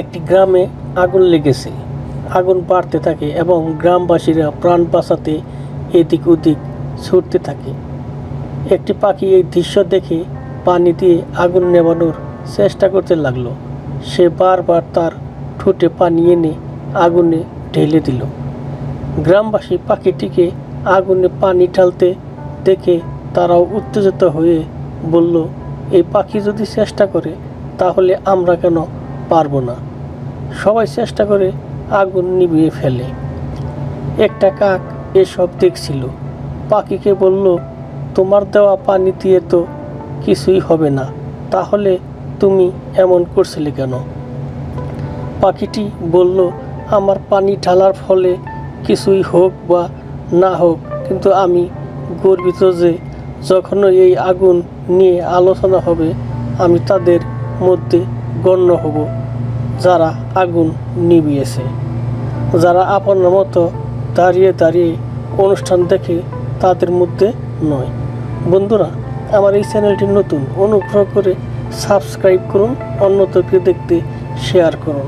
একটি গ্রামে আগুন লেগেছে। আগুন বাড়তে থাকে এবং গ্রামবাসীরা প্রাণ বাঁচাতে এদিক ওদিক ছুটতে থাকে। একটি পাখি এই দৃশ্য দেখে পানি দিয়ে আগুন নেভানোর চেষ্টা করতে লাগল। সে বারবার তার ঠোঁটে পানি এনে আগুনে ঢেলে দিল। গ্রামবাসী পাখিটিকে আগুনে পানি ঢালতে দেখে তারাও উত্তেজিত হয়ে বলল, এই পাখি যদি চেষ্টা করে, তাহলে আমরা কেন পারব না। সবাই চেষ্টা করে আগুন নিভিয়ে ফেলে। একটা কাক এসব দেখছিল। পাখিকে বলল, তোমার দেওয়া পানি দিয়ে তো কিছুই হবে না। তাহলে তুমি এমন করছিলে কেন? পাখিটি বলল, আমার পানি ঢালার ফলে কিছুই হোক বা না হোক, কিন্তু আমি গর্বিত যে যখন এই আগুন নিয়ে আলোচনা হবে, আমি তাদের মধ্যে গণ্য হব। যারা আগুন নিবিয়েছে যারা আপনার মতো দাঁড়িয়ে দাঁড়িয়ে অনুষ্ঠান দেখে তাদের মধ্যে নয়। বন্ধুরা, আমার এই চ্যানেলটি নতুন, অনুগ্রহ করে সাবস্ক্রাইব করুন অন্যতকে দেখতে শেয়ার করুন।